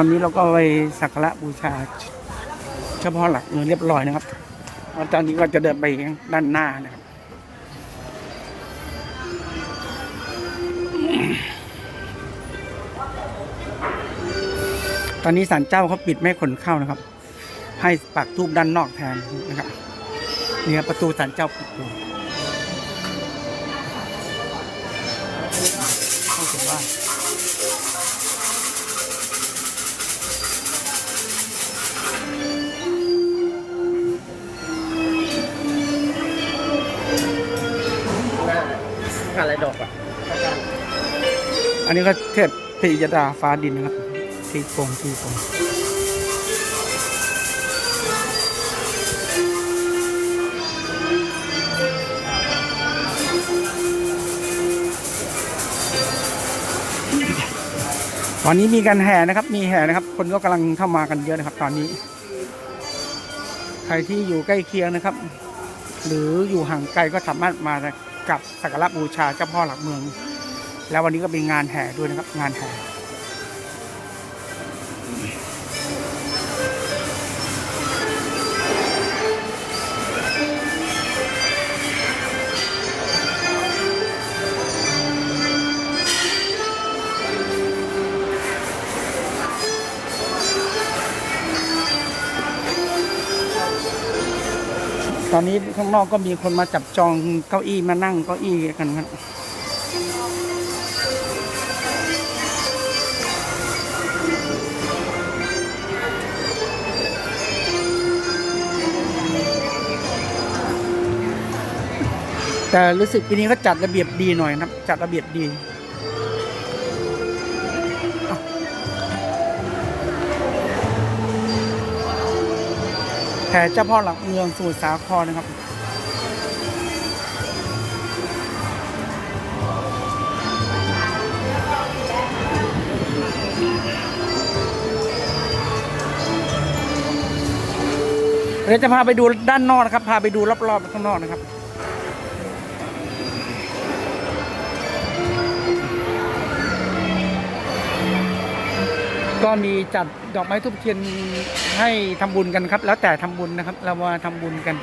ตอนนี้เราก็ไปสักการะบูชา เฉพาะหลักเมืองเรียบร้อยนะครับตอนนี้ก็จะเดินไปด้านหน้านะครับตอนนี้ศาลเจ้าเขาปิดไม่คนเข้านะครับ ให้ปักทูบด้านนอกแทนนะครับเนี่ครับประตูศาลเจ้าปิดอยู่เข้าใจว่า อันนี้ก็เทพพยดาฟ้าดินนะครับที่โปงที่โปงตอนนี้มีการแห่นะครับ มีแห่นะครับ คนก็กำลังเข้ามากันเยอะนะครับ ตอนนี้ ใครที่อยู่ใกล้เคียงนะครับ หรืออยู่ห่างไกลก็สามารถมากับสักการะบูชาเจ้าพ่อหลักเมือง แล้ววันนี้ก็เป็นงานแห่ด้วยนะครับ งานแห่ตอนนี้ข้างนอกก็มีคนมาจับจองเก้าอี้มานั่งเก้าอี้กันครับ แต่รู้สึกปีนี้เขาจัดระเบียบดีหน่อยนะครับ จัดระเบียบดีแผ่เจ้าพ่อหลักเมืองสมุทรสาครนะครับ เดี๋ยวจะพาไปดูด้านนอกนะครับ พาไปดูรอบๆข้างนอกนะครับ ก็มีจัดดอกไม้ทุบเทียนให้ทำบุญกันครับ แล้วแต่ทำบุญนะครับ เรามาทำบุญกัน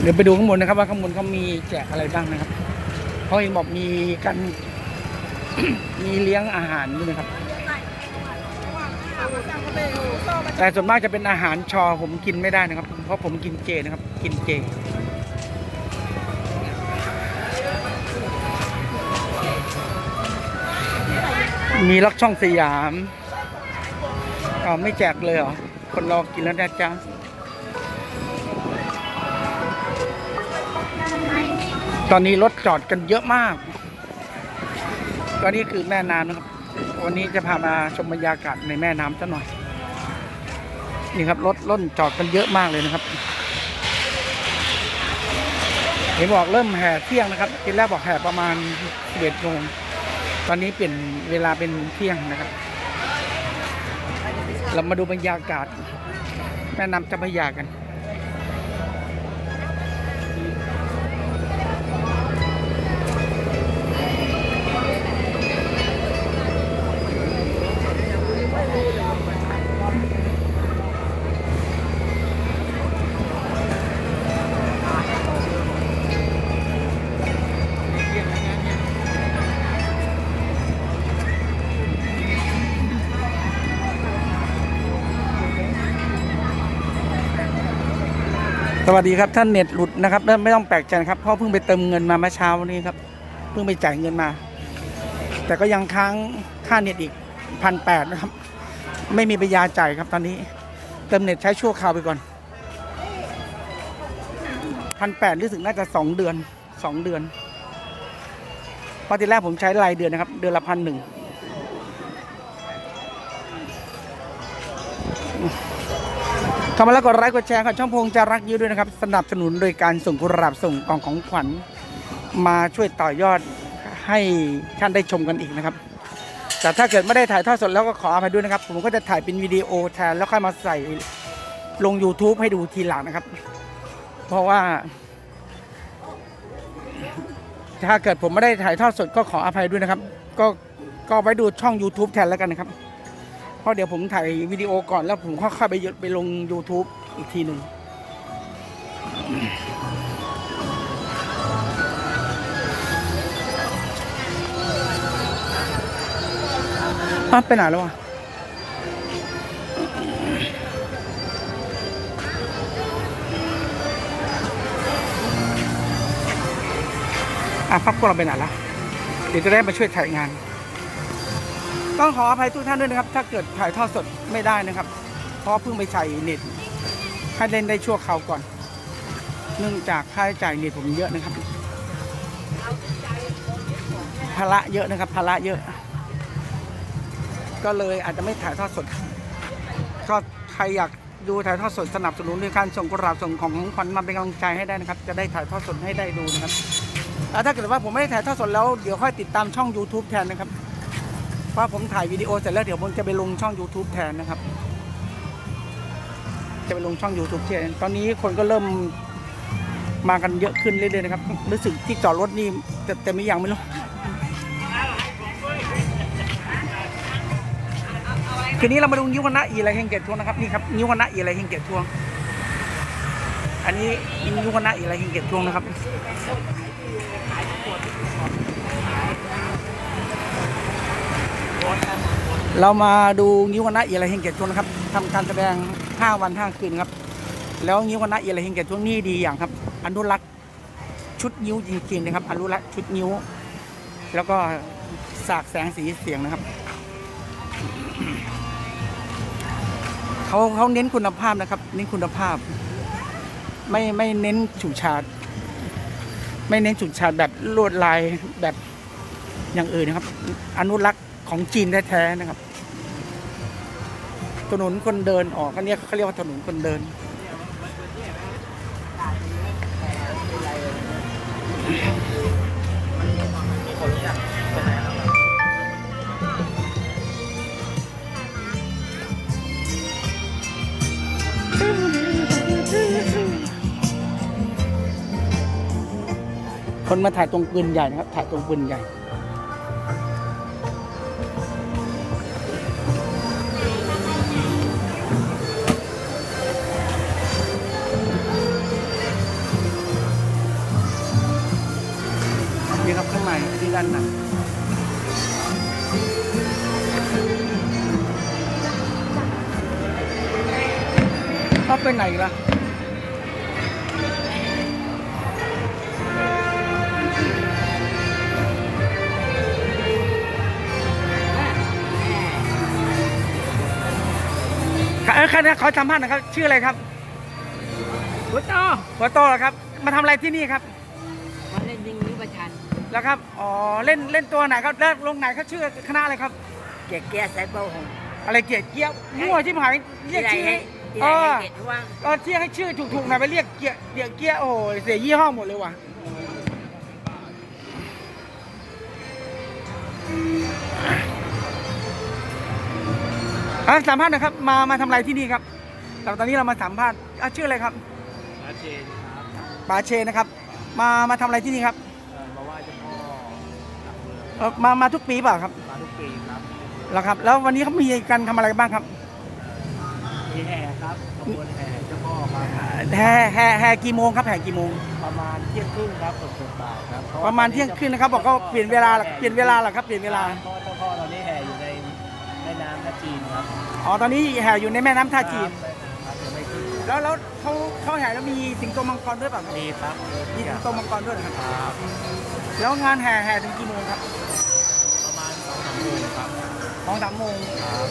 เดี๋ยวไปดูข้างบนนะครับ ว่าข้างบนเขามีแจกอะไรบ้างนะครับเขาเองบอกมีกันมีเลี้ยงอาหารด้วยนะครับ แต่ส่วนมากจะเป็นอาหารชอผมกินไม่ได้นะครับ เพราะผมกินเจนะครับ กินเจมีล็อกช่องสยามอ๋อไม่แจกเลยเหรอ คนรอกินแล้วนะจ๊ะตอนนี้รถจอดกันเยอะมาก ตอนนี้คือแม่น้ำนะครับ วันนี้จะพามาชมบรรยากาศในแม่น้ำสักหน่อย นี่ครับรถล่นจอดกันเยอะมากเลยนะครับเห็นบอกเริ่มแห่เที่ยงนะครับทีแรกบอกแห่ประมาณ11โมงตอนนี้เปลี่ยนเวลาเป็นเที่ยงนะครับ เรามาดูบรรยากาศแม่น้ำเจ้าพระยากัน วัสดีครับท่านเน็ตหลุดนะครับไม่ต้องแปลกใจครับเพราะเพิ่งไปเติมเงินมาเมื่อเช้านี้ครับเพิ่งไปจ่ายเงินมา แต่ก็ยังค้างค่าเน็ตอีกพันแปดนะครับ ไม่มีปัญญาจ่ายครับตอนนี้ เติมเน็ตใช้ชั่วคราวไปก่อนพันแปดรู้สึกน่าจะสองเดือนสองเดือนเพราะทีแรกผมใช้รายเดือนนะครับ เดือนละพันหนึ่ง เข้ามาแล้วกดไลค์กดแชร์ครับช่องพงจะรักยืดด้วยนะครับ สนับสนุนโดยการส่งกุหลาบส่งกล่องของขวัญ มาช่วยต่อยอดให้ท่านได้ชมกันอีกนะครับ แต่ถ้าเกิดไม่ได้ถ่ายทอดสดแล้วก็ขออภัยด้วยนะครับ ผมก็จะถ่ายเป็นวิดีโอแทนแล้วค่อยมาใส่ลง YouTube ให้ดูทีหลังนะครับ เพราะว่า ถ้าเกิดผมไม่ได้ถ่ายทอดสดก็ขออภัยด้วยนะครับ ก็ก็ไว้ดูช่อง YouTube แทนแล้วกันนะครับ ราะเดี๋ยวผมถ่ายวิดีโอก่อนแล้วผมค่อยๆไปยไปลง YouTube อีกทีหนึ่งอะไปไหนแล้ววะอะพักพวกเราไปไหนละเดี๋ยวจะได้มาช่วยถ่ายงาน ต้องขออภัยทุกท่านด้วยนะครับ ถ้าเกิดถ่ายทอดสดไม่ได้นะครับ เพราะเพิ่งไปใส่เน็ตให้เล่นได้ชั่วคราวก่อน เนื่องจากค่าใช้จ่ายเน็ตผมเยอะนะครับภาระเยอะนะครับภาระเยอะ ก็เลยอาจจะไม่ถ่ายทอดสดก็ใครอยากดูถ่ายทอดสดสนับสนุนด้วยการส่งกระดาษส่งของของขวัญมาเป็นกำลังใจให้ได้นะครับ จะได้ถ่ายทอดสดให้ได้ดูนะครับแล้วถ้าเกิดว่าผมไม่ได้ถ่ายทอดสดแล้วเดี๋ยวค่อยติดตามช่อง YouTube แทนนะครับ เพราะผมถ่ายวิดีโอเสร็จแล้วเดี๋ยวผมจะไปลงช่อง YouTube แทนนะครับ จะไปลงช่อง YouTube แทนตอนนี้คนก็เริ่มมากันเยอะขึ้นเรื่อยๆนะครับ รู้สึกที่จอดรถนี่แต่แต่ไม่ยังไม่รู้คืนนี้เรามาดูนิ้วคณะอีไรเฮงเกตทวงนะครับนี่ครับนิ้วคณะอีไรเฮงเกตทวง อันนี้นิ้วคณะอีไรเฮงเกตทวงนะครับ เรามาดูงิ้วคณะเอราเฮงเกตช่วงนะครับทำการแสดง 5 วัน5คืนครับ แล้วงิ้วคณะเอราเฮงเกตช่วงนี้ดีอย่างครับ อนุรักษ์ชุดนิ้วจริงๆนะครับ อนุรักษ์ชุดนิ้ว แล้วก็สากแสงสีเสียงนะครับเขาเขาเน้นคุณภาพนะครับ เน้นคุณภาพ ไม่ไม่เน้นฉูดฉาดไม่เน้นฉูดฉาดแบบลวดลายแบบอย่างอื่นนะครับ อนุรักษ์ ของจีนแท้ๆนะครับ ถนนคนเดินออกอันนี้เขาเรียกว่าถนนคนเดิน คนมาถ่ายตรงปืนใหญ่นะครับ ถ่ายตรงปืนใหญ่ ไปไหนล่ะเออใครนะขอสัมภาษณ์หนะครับ ชื่ออะไรครับหัวโตหัวโตเหรอครับ มาทำอะไรที่นี่ครับมาเล่นยิงนิ้วประชันแล้วครับ อ๋อ เล่นเล่นตัวไหนครับแล้วลงไหนเขาชื่อคณะอะไรครับ เกียร์เกียร์สายเบาหงอะไรเกียรติเกียร์มั่วที่หายเรียกชื่อ ให้เออเกียรติว่างก็เรียให้ชื่อถูกๆหน่อยไปเรียกเกียร์เกียร์เกียร์โอ้ยเสียยี่ห้อหมดเลยว่ะอะสัมภาษณ์หนะครับ มามาทำอะไรที่นี่ครับเราตอนนี้เรามาสัมภาษณ์อะชื่ออะไรครับอาเจนครับป๋าเชนนะครับ มามาทำอะไรที่นี่ครับเอ่อมาไหว้เจ้าพ่อหลักเมืองเออมามาทุกปีเปล่าครับมาทุกปีครับ แล้วครับ แล้ววันนี้เขามีการทำอะไรบ้างครับ มีแห่ครับขบวนแห่เจ้าพ่อครับแห่แห่แห่กี่โมงครับแห่กี่โมง ประมาณเที่ยงครึ่งครับเกือบเกือบบ่ายครับพประมาณเที่ยงคืนนะครับบอกเขาเปลี่ยนเวลาเหรอเปลี่ยนเวลาเหรอครับเปลี่ยนเวลา เพราะว่าเจ้าพ่อตอนนี้แห่อยู่ในแม่น้ำท่าจีนครับอ๋อตอนนี้แห่อยู่ในแม่น้ำท่าจีน ครับยังไม่ขึ้นแล้วแล้วเขาเขาแห่แล้วมีสิงโตมังกรด้วยเปล่าครับมีครับมีสิงโตมังกรด้วยเหรอครับ ครับแล้วงานแห่แห่ถึงกี่โมงครับประมาณสองสามโมงครับ สองสามโมง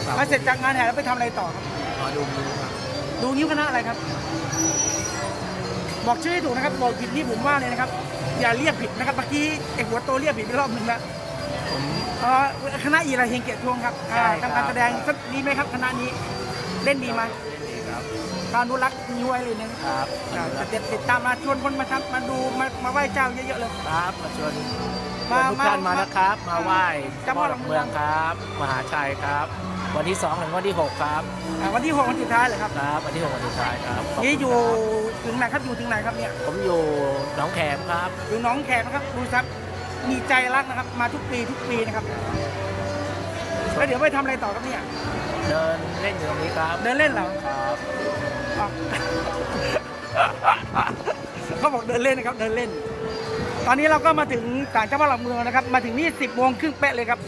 ครับ แล้วเสร็จจากงานแห่แล้วไปทำอะไรต่อครับ ขอดูดูครับดูนิ้วคณะอะไรครับ บอกชื่อให้ถูกนะครับบอกผิดนี่ผมว่าเลยนะครับ อย่าเรียกผิดนะครับเมื่อกี้ไอ้หัวโตเรียกผิดไปรอบหนึ่งแล้วผม เอ่อคณะอีไรเฮงเกียรติทวงครับอ่าใช่ครับทำการแสดงสักดีไหมครับคณะนี้เล่นดีไหมดีครับการอนุรักษ์นิ้วไว้เลยนะครับ อ่าจะติดตามมาชวนคนมาทำมาดูมามาไหว้เจ้าเยอะๆเลย ครับมาชวนมาทุกท่านมามานะครับ มาไหว้เจ้าเจ้าพ่พ่ออหหลัลักกเมืเมือองงครับ มหาชัยครับ วันที่2ถึงวันที่ 6 ครับอ่าวันที่หกวันสุดท้ายเลยครับครับ วันที่6วันสุดท้ายครับขบคุณนี่อยู่คถึงไหนครับอยู่ถึงไหนครับเนี่ยผมอยู่หนองแขมครับอยู่หน้องแขมนะครับดูครับมีใจรักนะครับมาทุกปีทุกปีนะครับแล้วเดี๋ยวไปทำอะไรต่อครับเนี่ยเดินเล่นอยู่ตรงนี้ครับเดินเล่นเหรอครับอ๋อ เขาบอกเดินเล่นนะครับเดินเล่น ตอนนี้เราก็มาถึงศาลเจ้าพ่อหลักเมืองนะครับ มาถึงนี่สิบโมงครึ่งเป๊ะเลยครับ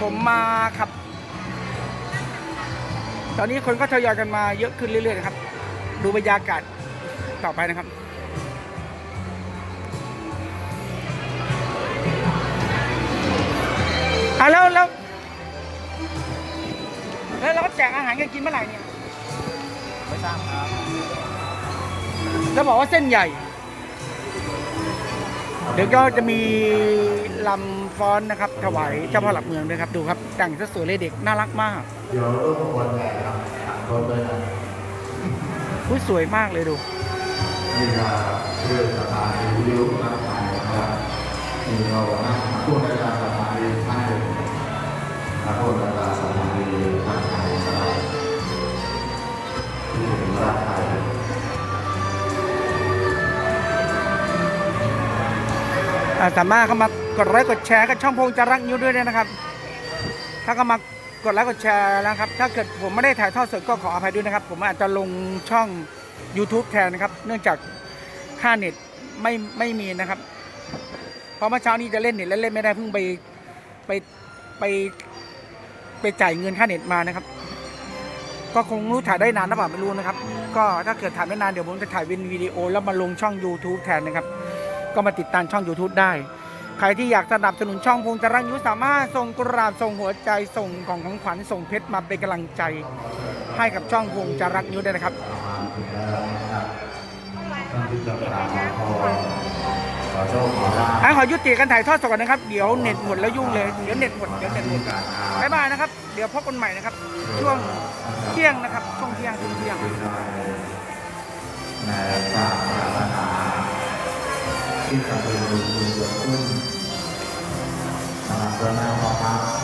ผมมาขับ ตอนนี้คนก็ทยอยกันมาเยอะขึ้นเรื่อยๆนะครับ ดูบรรยากาศต่อไปนะครับอะแล้วแล้วแล้วเราก็แจกอาหารกันกินเมื่อไหร่เนี่ย ไม่ทราบครับ แล้วบอกว่าเส้นใหญ่ เดี๋ยวก็จะมีลำฟ้อนนะครับ ถวายเจ้าพ่อหลักเมืองด้วยครับ ดูครับแต่งซะสวยเลยเด็กน่ารักมากเดี๋ยวรบกวนแขกครับรถด้วยนะอุ้ยสวยมากเลยดูนี่ก็คือสถานีวิทยุรับสายนะครับมีเรานั่งผู้ในการสถานีท่านหนึ่งและผู้ในการส สามารถเข้ามากดไลค์กดแชร์กับช่องพงจารักนิ้วด้วยนะครับ ถ้าเข้ามากดไลค์กดแชร์นะครับ ถ้าเกิดผมไม่ได้ถ่ายทอดสดก็ขออภัยด้วยนะครับ ผมอาจจะลงช่อง YouTube แทนนะครับ เนื่องจากค่าเน็ตไม่ไม่มีนะครับ เพราะเมื่อเช้านี้จะเล่นเน็ตแล้วเล่นไม่ได้เพิ่งไปไปไปไปจ่ายเงินค่าเน็ตมานะครับ ก็คงรู้ถ่ายได้นานหรือเปล่าไม่รู้นะครับ ก็ถ้าเกิดถ่ายไม่นานเดี๋ยวผมจะถ่ายเป็นวิดีโอแล้วมาลงช่อง YouTube แทนนะครับ ก็มาติดตามช่อง YouTube ได้ ใครที่อยากสนับสนุนช่องพงจรังยุสามารถส่งกราบส่งหัวใจส่งของของขวัญส่งเพชรมาเป็นกำลังใจ ให้กับช่องพงจรักยุได้นะครับท่านขอยุติการถ่ายทอดสดก่อนนะครับ เดี๋ยวเน็ตหมดแล้วยุ่งเลย เดี๋ยวเน็ตหมด เดี๋ยวเน็ตหมดบ๊ายบายนะครับ เดี๋ยวพบกันใหม่นะครับ ช่วงเที่ยงนะครับ ช่วงเที่ยงช่วงเที่ยงนศาสนา ที่จะเป็นบุญกุศลขึ้นสำหรับพระนามพระพักตร์